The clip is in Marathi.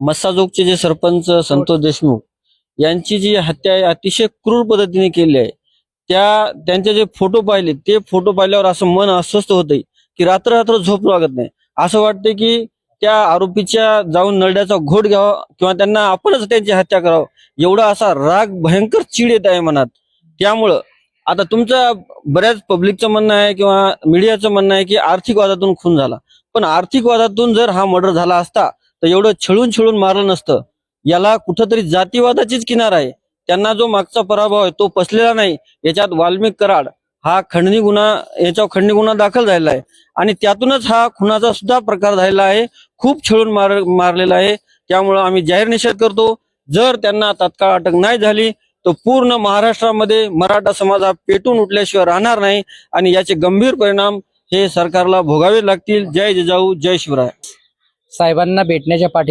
मस्साजोगचे जे सरपंच संतोष देशमुख यांची जी हत्या आहे अतिशय क्रूर पद्धतीने केली आहे. त्या त्यांचे जे फोटो पाहिले ते फोटो पाहिल्यावर असं मन अस्वस्थ होतंय की रात्र रात्र झोप लागत नाही. असं वाटतं की त्या आरोपीच्या जाऊन नरड्याचा घोट घ्यावा किंवा त्यांना आपणच त्यांची हत्या करावं. एवढा असा राग भयंकर चीड येत आहे मनात. त्यामुळं आता तुमचं बऱ्याच पब्लिकचं म्हणणं आहे किंवा मीडियाचं म्हणणं आहे की आर्थिक वादातून खून झाला. पण आर्थिक वादातून जर हा मर्डर झाला असता तर एवढं छळून छळून मारलं नसतं. याला कुठंतरी जातीवादाचीच किनार आहे. त्यांना जो मागचा पराभव आहे तो पसलेला नाही. याच्यात वाल्मिक कराड हा खंडणी गुन्हा याच्यावर खंडणी गुन्हा दाखल झालेला आहे. आणि त्यातूनच हा खुनाचा सुद्धा प्रकार झालेला आहे. खूप छळून मार मारलेला आहे. त्यामुळं आम्ही जाहीर निषेध करतो. जर त्यांना तात्काळ अटक नाही झाली तर पूर्ण महाराष्ट्रामध्ये मराठा समाज हा पेटून उठल्याशिवाय राहणार नाही. आणि याचे गंभीर परिणाम हे सरकारला भोगावे लागतील. जय जिजाऊ जय शिवराय. साहेबांना भेटण्याच्या पाठी